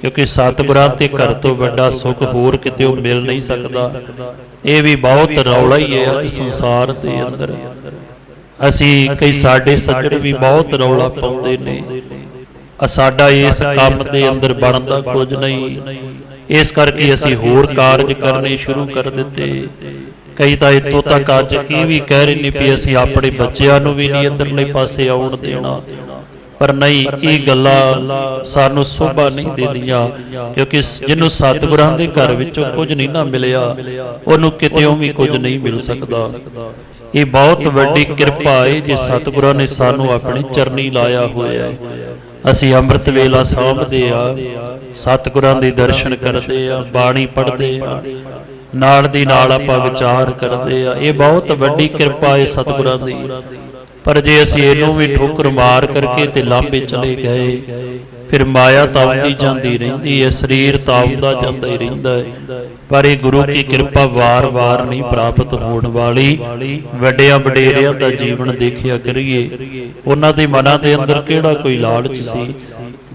ਕਿਉਂਕਿ ਸਤਿਗੁਰਾਂ ਤੇ ਘਰ ਤੋਂ ਵੱਡਾ ਸੁੱਖ ਹੋਰ ਕਿਤੇ ਮਿਲ ਨਹੀਂ ਸਕਦਾ। ਇਹ ਵੀ ਬਹੁਤ ਰੌਲਾ ਹੀ ਹੈ ਅੱਜ ਸੰਸਾਰ ਦੇ ਅੰਦਰ। ਅਸੀਂ ਕਈ ਸਾਡੇ ਸੱਜਣ ਵੀ ਬਹੁਤ ਰੌਲਾ ਪਾਉਂਦੇ ਨੇ। ਆ ਸਾਡਾ ਇਸ ਕੰਮ ਦੇ ਅੰਦਰ ਬਣਦਾ ਕੁਝ ਨਹੀਂ। ਇਸ ਕਰਕੇ ਅਸੀਂ ਹੋਰ ਕਾਰਜ ਕਰਨੇ ਸ਼ੁਰੂ ਕਰ ਦਿੱਤੇ। ਕਈ ਤਾਂ ਇਤੋਂ ਤੱਕ ਅੱਜ ਇਹ ਵੀ ਕਹਿ ਰਹੇ ਨੇ ਵੀ ਅਸੀਂ ਆਪਣੇ ਬੱਚਿਆਂ ਨੂੰ ਵੀ ਨਹੀਂ ਅੰਦਰਲੇ ਪਾਸੇ ਆਉਣ ਦੇਣਾ। ਪਰ ਨਹੀਂ ਇਹ ਗੱਲਾਂ ਸਾਨੂੰ ਸੋਭਾ ਨਹੀਂ ਦਿੰਦੀਆਂ ਕਿਉਂਕਿ ਜਿਹਨੂੰ ਸਤਿਗੁਰਾਂ ਦੇ ਘਰ ਵਿੱਚੋਂ ਕੁਝ ਨਹੀਂ ਨਾ ਮਿਲਿਆ ਉਹਨੂੰ ਕਿਤੇੋਂ ਵੀ ਕੁਝ ਨਹੀਂ ਮਿਲ ਸਕਦਾ। ਇਹ ਬਹੁਤ ਵੱਡੀ ਕਿਰਪਾ ਹੈ ਜੇ ਸਤਿਗੁਰਾਂ ਨੇ ਸਾਨੂੰ ਆਪਣੇ ਚਰਨੀ ਲਾਇਆ ਹੋਇਆ ਹੈ ਅਸੀਂ ਅੰਮ੍ਰਿਤ ਵੇਲਾ ਸਾਂਭਦੇ ਆ ਸਤਿਗੁਰਾਂ ਦੇ ਦਰਸ਼ਨ ਕਰਦੇ ਆ ਬਾਣੀ ਪੜ੍ਹਦੇ ਆ ਨਾਲ ਦੀ ਨਾਲ ਆਪਾਂ ਵਿਚਾਰ ਕਰਦੇ ਆ। ਇਹ ਬਹੁਤ ਵੱਡੀ ਕਿਰਪਾ ਹੈ ਸਤਿਗੁਰਾਂ ਦੀ। ਪਰ ਜੇ ਅਸੀਂ ਇਹਨੂੰ ਵੀ ਠੋਕਰ ਮਾਰ ਕਰਕੇ ਤੇ ਲਾਂਬੇ ਚਲੇ ਗਏ ਫਿਰ ਮਾਇਆ ਤਾਂ ਆਉਂਦੀ ਜਾਂਦੀ ਰਹਿੰਦੀ ਹੈ ਸਰੀਰ ਤਾਂ ਆਉਂਦਾ ਜਾਂਦਾ ਹੀ ਰਹਿੰਦਾ ਹੈ। ਪਰ ਇਹ ਗੁਰੂ ਕੀ ਕਿਰਪਾ ਵਾਰ-ਵਾਰ ਨਹੀਂ ਪ੍ਰਾਪਤ ਹੋਣ ਵਾਲੀ ਵੱਡਿਆਂ ਵਡੇਰਿਆਂ ਦਾ ਜੀਵਨ ਦੇਖਿਆ ਕਰੀਏ ਉਹਨਾਂ ਦੇ ਮਨਾਂ ਦੇ ਅੰਦਰ ਕਿਹੜਾ ਕੋਈ ਲਾਲਚ ਸੀ?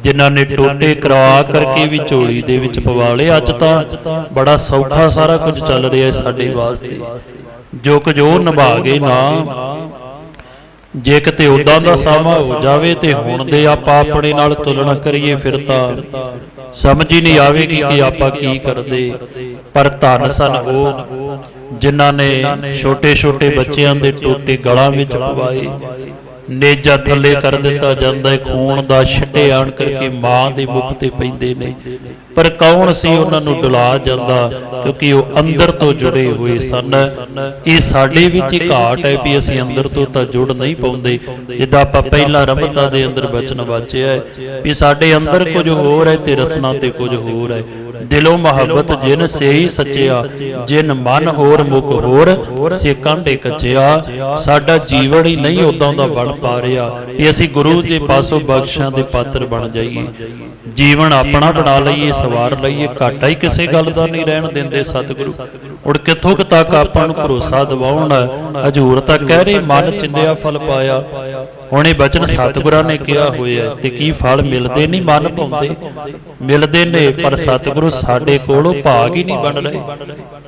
ਜਿਨ੍ਹਾਂ ਨੇ ਟੋਟੇ ਕਰਵਾ ਕਰਕੇ ਵੀ ਝੋਲੀ ਦੇ ਵਿੱਚ ਪਵਾ ਲਏ ਅੱਜ ਤਾਂ ਬੜਾ ਸੌਖਾ ਸਾਰਾ ਕੁਝ ਚੱਲ ਰਿਹਾ ਹੈ ਸਾਡੇ ਵਾਸਤੇ। ਜੋ ਕੁਝ ਉਹ ਨਿਭਾ ਗਏ ਨਾ ਜੇ ਕਿਤੇ ਉਦਾਂ ਦਾ ਸਮਾਂ ਹੋ ਜਾਵੇ ਤੇ ਹੁਣ ਦੇ ਆਪਾਂ ਆਪਣੇ ਨਾਲ ਤੁਲਨਾ ਕਰੀਏ ਫਿਰ ਤਾਂ ਸਮਝ ਹੀ ਨਹੀਂ ਆਵੇਗੀ ਕਿ ਆਪਾਂ ਕੀ ਕਰਦੇ। ਪਰ ਧੰਨ ਸਨ ਉਹ ਜਿਨ੍ਹਾਂ ਨੇ ਛੋਟੇ ਛੋਟੇ ਬੱਚਿਆਂ ਦੇ ਟੋਟੇ ਗਲਾਂ ਵਿੱਚ ਪਵਾਏ। ਨੇਜਾ ਥੱਲੇ ਕਰ ਦਿੱਤਾ ਜਾਂਦਾ ਹੈ ਖੂਨ ਦਾ ਛਿੱਟੇ ਆਣ ਕਰਕੇ ਮਾਂ ਦੇ ਮੁਖ ਤੇ ਪੈਂਦੇ ਨੇ। ਪਰ ਕੌਣ ਸੀ ਉਹਨਾਂ ਨੂੰ ਡੁਲਾ ਜਾਂਦਾ? ਕਿਉਂਕਿ ਉਹ ਅੰਦਰ ਤੋਂ ਜੁੜੇ ਹੋਏ ਸਨ। ਇਹ ਸਾਡੇ ਵਿੱਚ ਹੀ ਘਾਟ ਹੈ ਵੀ ਅਸੀਂ ਅੰਦਰ ਤੋਂ ਤਾਂ ਜੁੜ ਨਹੀਂ ਪਾਉਂਦੇ। ਜਿੱਦਾਂ ਆਪਾਂ ਪਹਿਲਾਂ ਰਮਤਾ ਦੇ ਅੰਦਰ ਬਚਨ ਵਾਚਿਆ ਹੈ ਵੀ ਸਾਡੇ ਅੰਦਰ ਕੁਝ ਹੋਰ ਹੈ ਤੇ ਰਸਨਾ ਤੇ ਕੁਝ ਹੋਰ ਹੈ। ਦਿਲੋਂ ਮੁਹੱਬਤ ਜਿਨ ਸੇਈ ਸੱਚਿਆ ਜਿਨ ਮਨ ਹੋਰ ਮੁਖ ਹੋਰ ਸੇ ਕਾਂਡੇ ਕੱਚਿਆ ਸਾਡਾ ਜੀਵਨ ਹੀ ਨਹੀਂ ਉਦਾਂ ਦਾ ਬਣ ਪਾ ਰਿਹਾ ਵੀ ਅਸੀਂ ਗੁਰੂ ਦੇ ਪਾਸੋਂ ਬਖਸ਼ਾਂ ਦੇ ਪਾਤਰ ਬਣ ਜਾਈਏ। ਜੀਵਨ ਆਪਣਾ ਬਣਾ ਲਈਏ ਸਵਾਰ ਲਈਏ ਘਾਟਾ ਹੀ ਕਿਸੇ ਗੱਲ ਦਾ ਨਹੀਂ ਰਹਿਣ ਦਿੰਦੇ ਸਤਿਗੁਰੂ। ਉੜ ਕਿੱਥੋਂ ਕੁ ਤੱਕ ਆਪਾਂ ਨੂੰ ਭਰੋਸਾ ਦਿਵਾਉਣ ਹਜੂਰ ਤਾਂ ਕਹਿ ਰਹੇ ਮਨ ਚਿੰਦਿਆ ਫਲ ਪਾਇਆ। ਹੁਣ ਇਹ ਬਚਨ ਸਤਿਗੁਰਾਂ ਨੇ ਕਿਹਾ ਹੋਇਆ ਤੇ ਕੀ ਫਲ ਮਿਲਦੇ ਨਹੀਂ ਮਨ ਪਾਉਂਦੇ ਮਿਲਦੇ ਨੇ ਪਰ ਸਤਿਗੁਰੂ ਸਾਡੇ ਕੋਲੋਂ ਭਾਗ ਹੀ ਨਹੀਂ ਬਣ ਰਹੇ।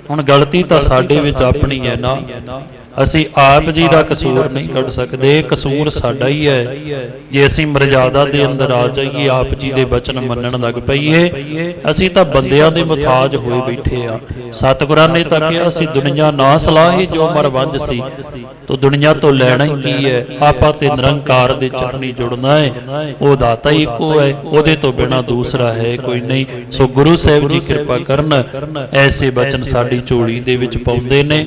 ਹੁਣ ਗਲਤੀ ਤਾਂ ਸਾਡੇ ਵਿੱਚ ਆਪਣੀ ਹੈ ਨਾ। ਅਸੀਂ ਆਪ ਜੀ ਦਾ ਕਸੂਰ ਨਹੀਂ ਕੱਢ ਸਕਦੇ, ਕਸੂਰ ਸਾਡਾ ਹੀ ਹੈ। ਜੇ ਅਸੀਂ ਮਰਜ਼ਾਦਾ ਦੇ ਅੰਦਰ ਆ ਜਾਈਏ, ਆਪ ਜੀ ਦੇ ਬਚਨ ਮੰਨਣ ਲੱਗ ਪਈਏ, ਅਸੀਂ ਤਾਂ ਬੰਦਿਆਂ ਦੇ ਮੁਤਾਜ ਹੋਏ ਬੈਠੇ ਆ ਸਤਿਗੁਰਾਂ ਨੇ ਤਾਂ ਕਿਹਾ, ਅਸੀਂ ਦੁਨੀਆ ਨਾ ਸਲਾਹੀ ਜੋ ਮਰ ਵੰਜ ਸੀ, ਤੋ ਦੁਨੀਆ ਤੋਂ ਲੈਣਾ ਹੀ ਕੀ ਹੈ? ਆਪਾਂ ਤੇ ਨਿਰੰਕਾਰ ਦੇ ਚਰਨੀ ਜੁੜਨਾ ਹੈ। ਉਹ ਦਾਤਾ ਹੀ ਇੱਕੋ ਹੈ, ਉਹਦੇ ਤੋਂ ਬਿਨਾ ਦੂਸਰਾ ਹੈ ਕੋਈ ਨਹੀਂ। ਸੋ ਗੁਰੂ ਸਾਹਿਬ ਜੀ ਕਿਰਪਾ ਕਰਨ, ਐਸੇ ਬਚਨ ਸਾਡੀ ਝੋਲੀ ਦੇ ਵਿੱਚ ਪਾਉਂਦੇ ਨੇ।